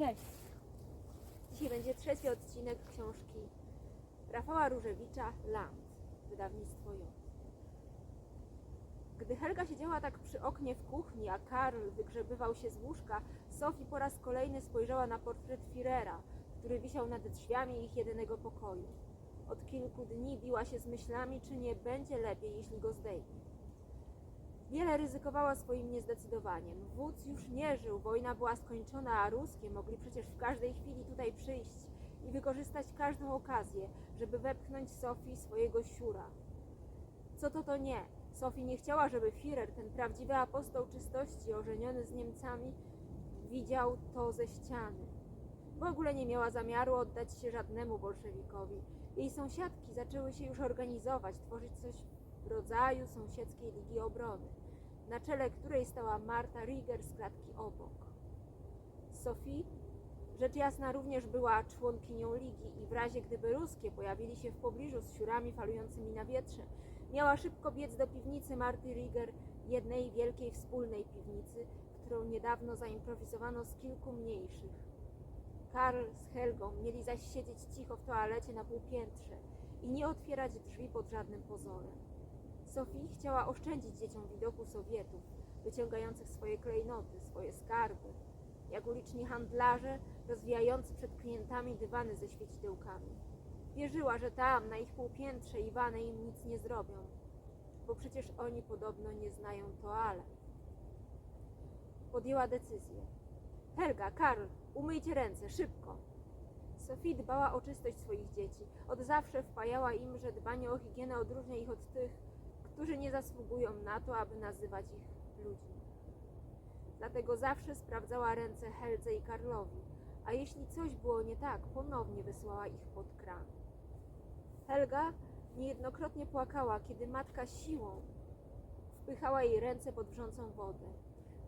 Cześć! Dzisiaj będzie trzeci odcinek książki Rafała Różewicza Land, wydawnictwo J. Gdy Helga siedziała tak przy oknie w kuchni, a Karl wygrzebywał się z łóżka, Sophie po raz kolejny spojrzała na portret Firera, który wisiał nad drzwiami ich jedynego pokoju. Od kilku dni biła się z myślami, czy nie będzie lepiej, jeśli go zdejmie. Wiele ryzykowała swoim niezdecydowaniem. Wódz już nie żył, wojna była skończona, a ruskie mogli przecież w każdej chwili tutaj przyjść i wykorzystać każdą okazję, żeby wepchnąć Sofii swojego siura. Co to to nie? Sofii nie chciała, żeby Führer, ten prawdziwy apostoł czystości, ożeniony z Niemcami, widział to ze ściany. W ogóle nie miała zamiaru oddać się żadnemu bolszewikowi. Jej sąsiadki zaczęły się już organizować, tworzyć coś w rodzaju sąsiedzkiej Ligi Obrony, na czele której stała Marta Rieger z klatki obok. Sophie, rzecz jasna, również była członkinią Ligi i w razie gdyby ruskie pojawili się w pobliżu z siurami falującymi na wietrze, miała szybko biec do piwnicy Marty Rieger, jednej wielkiej wspólnej piwnicy, którą niedawno zaimprowizowano z kilku mniejszych. Karl z Helgą mieli zaś siedzieć cicho w toalecie na półpiętrze i nie otwierać drzwi pod żadnym pozorem. Sophie chciała oszczędzić dzieciom widoku Sowietów, wyciągających swoje klejnoty, swoje skarby, jak uliczni handlarze rozwijający przed klientami dywany ze świecidełkami. Wierzyła, że tam, na ich półpiętrze, Iwany im nic nie zrobią, bo przecież oni podobno nie znają toalet. Podjęła decyzję. Helga, Karl, umyjcie ręce, szybko. Sophie dbała o czystość swoich dzieci. Od zawsze wpajała im, że dbanie o higienę odróżnia ich od tych, którzy nie zasługują na to, aby nazywać ich ludźmi. Dlatego zawsze sprawdzała ręce Heldze i Karlowi, a jeśli coś było nie tak, ponownie wysłała ich pod kran. Helga niejednokrotnie płakała, kiedy matka siłą wpychała jej ręce pod wrzącą wodę.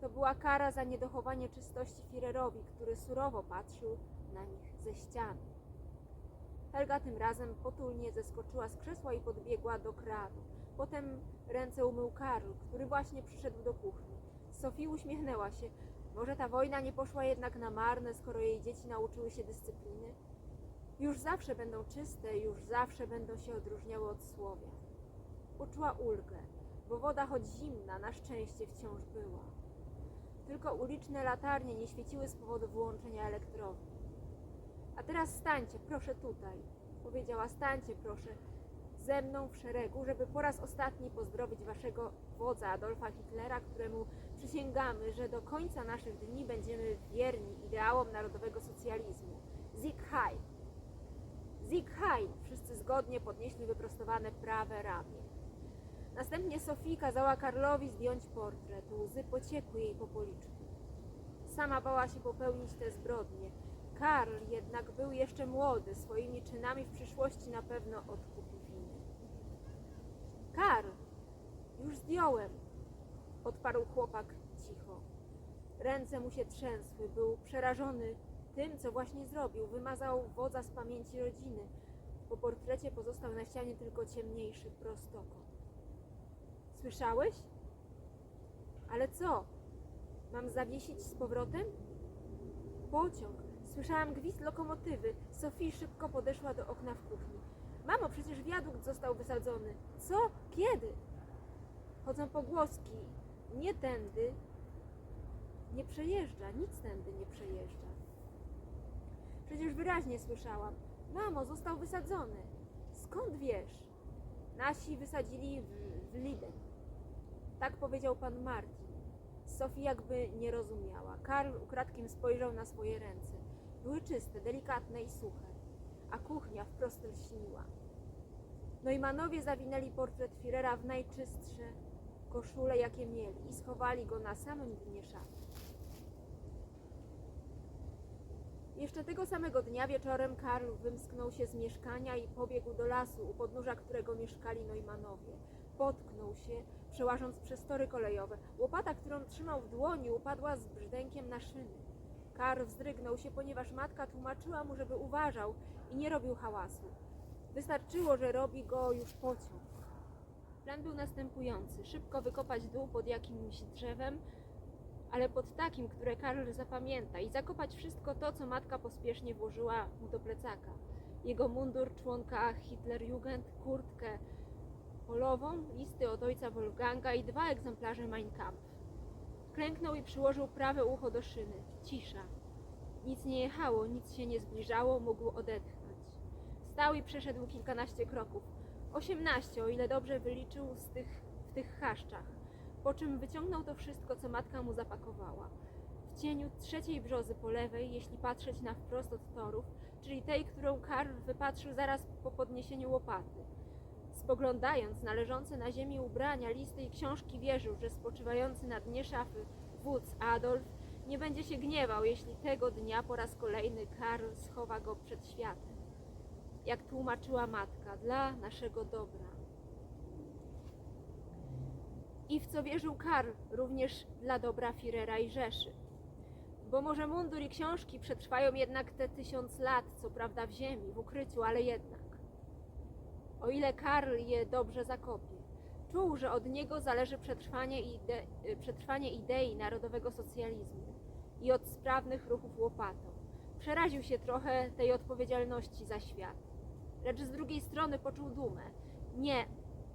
To była kara za niedochowanie czystości Firerowi, który surowo patrzył na nich ze ściany. Helga tym razem potulnie zeskoczyła z krzesła i podbiegła do kranu. Potem ręce umył Karl, który właśnie przyszedł do kuchni. Sophie uśmiechnęła się. Może ta wojna nie poszła jednak na marne, skoro jej dzieci nauczyły się dyscypliny? Już zawsze będą czyste, już zawsze będą się odróżniały od słowia. Uczuła ulgę, bo woda choć zimna, na szczęście wciąż była. Tylko uliczne latarnie nie świeciły z powodu wyłączenia elektrowni. A teraz stańcie, proszę tutaj, powiedziała, stańcie proszę ze mną w szeregu, żeby po raz ostatni pozdrowić waszego wodza Adolfa Hitlera, któremu przysięgamy, że do końca naszych dni będziemy wierni ideałom narodowego socjalizmu. Sieg Heil! Sieg Heil! Wszyscy zgodnie podnieśli wyprostowane prawe ramię. Następnie Sofii kazała Karlowi zdjąć portret. Łzy pociekły jej po policzku. Sama bała się popełnić te zbrodnie. Karl jednak był jeszcze młody, swoimi czynami w przyszłości na pewno odkupi Karl, już zdjąłem, odparł chłopak cicho. Ręce mu się trzęsły, był przerażony tym, co właśnie zrobił. Wymazał wodza z pamięci rodziny. Po portrecie pozostał na ścianie tylko ciemniejszy prostokąt. Słyszałeś? Ale co? Mam zawiesić z powrotem? Pociąg. Słyszałam gwizd lokomotywy. Sophie szybko podeszła do okna w kuchni. Mamo, przecież wiadukt został wysadzony. Co? Kiedy? Chodzą pogłoski. Nie tędy. Nie przejeżdża. Nic tędy nie przejeżdża. Przecież wyraźnie słyszałam. Mamo, został wysadzony. Skąd wiesz? Nasi wysadzili w, w Liden. Tak powiedział pan Martin. Sophie jakby nie rozumiała. Karl ukradkiem spojrzał na swoje ręce. Były czyste, delikatne i suche, a kuchnia wprost lśniła. Neumanowie zawinęli portret Führera w najczystsze koszule, jakie mieli i schowali go na samym dnie szafy. Jeszcze tego samego dnia wieczorem Karl wymsknął się z mieszkania i pobiegł do lasu, u podnóża którego mieszkali Neumanowie. Potknął się, przełażąc przez tory kolejowe. Łopata, którą trzymał w dłoni, upadła z brzdękiem na szyny. Karl wzdrygnął się, ponieważ matka tłumaczyła mu, żeby uważał i nie robił hałasu. Wystarczyło, że robi go już pociąg. Plan był następujący: szybko wykopać dół pod jakimś drzewem, ale pod takim, które Karl zapamięta i zakopać wszystko to, co matka pospiesznie włożyła mu do plecaka. Jego mundur członka Hitlerjugend, kurtkę polową, listy od ojca Wolfganga i dwa egzemplarze Mein Kampf. Klęknął i przyłożył prawe ucho do szyny. Cisza. Nic nie jechało, nic się nie zbliżało, mógł odetchnąć. Wstał i przeszedł kilkanaście kroków. Osiemnaście, o ile dobrze wyliczył z tych, w tych chaszczach. Po czym wyciągnął to wszystko, co matka mu zapakowała. W cieniu trzeciej brzozy po lewej, jeśli patrzeć na wprost od torów, czyli tej, którą Karl wypatrzył zaraz po podniesieniu łopaty. Spoglądając na leżące na ziemi ubrania, listy i książki, wierzył, że spoczywający na dnie szafy wódz Adolf nie będzie się gniewał, jeśli tego dnia po raz kolejny Karl schowa go przed światem. Jak tłumaczyła matka, dla naszego dobra. I w co wierzył Karl, również dla dobra Firera i Rzeszy. Bo może mundur i książki przetrwają jednak te tysiąc lat, co prawda w ziemi, w ukryciu, ale jednak. O ile Karl je dobrze zakopie. Czuł, że od niego zależy przetrwanie, ide przetrwanie idei narodowego socjalizmu i od sprawnych ruchów łopatą. Przeraził się trochę tej odpowiedzialności za świat. Lecz z drugiej strony poczuł dumę. Nie,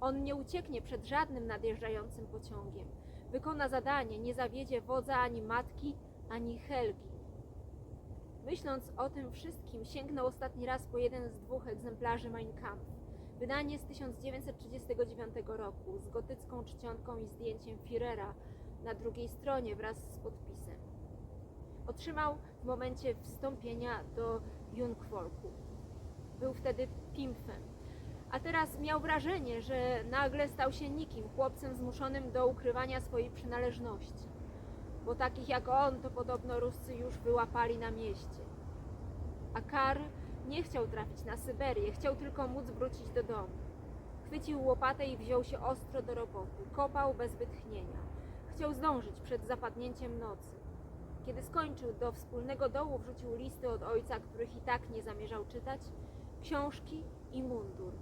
on nie ucieknie przed żadnym nadjeżdżającym pociągiem. Wykona zadanie, nie zawiedzie wodza ani matki, ani Helgi. Myśląc o tym wszystkim, sięgnął ostatni raz po jeden z dwóch egzemplarzy Mein Kampf. Wydanie z 1939 roku z gotycką czcionką i zdjęciem Führera na drugiej stronie wraz z podpisem. Otrzymał w momencie wstąpienia do Jungvolku. Był wtedy pimfem, a teraz miał wrażenie, że nagle stał się nikim, chłopcem zmuszonym do ukrywania swojej przynależności. Bo takich jak on to podobno Ruscy już wyłapali na mieście. A Karl nie chciał trafić na Syberię, chciał tylko móc wrócić do domu. Chwycił łopatę i wziął się ostro do roboty. Kopał bez wytchnienia. Chciał zdążyć przed zapadnięciem nocy. Kiedy skończył, do wspólnego dołu wrzucił listy od ojca, których i tak nie zamierzał czytać, książki i mundur.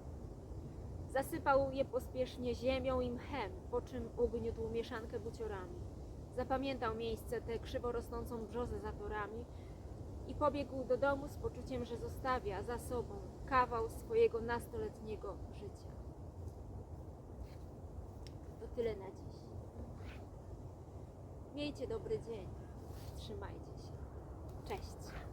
Zasypał je pospiesznie ziemią i mchem, po czym ugniótł mieszankę buciorami. Zapamiętał miejsce tę krzywo rosnącą brzozę za torami i pobiegł do domu z poczuciem, że zostawia za sobą kawał swojego nastoletniego życia. To tyle na dziś. Miejcie dobry dzień. Trzymajcie się. Cześć.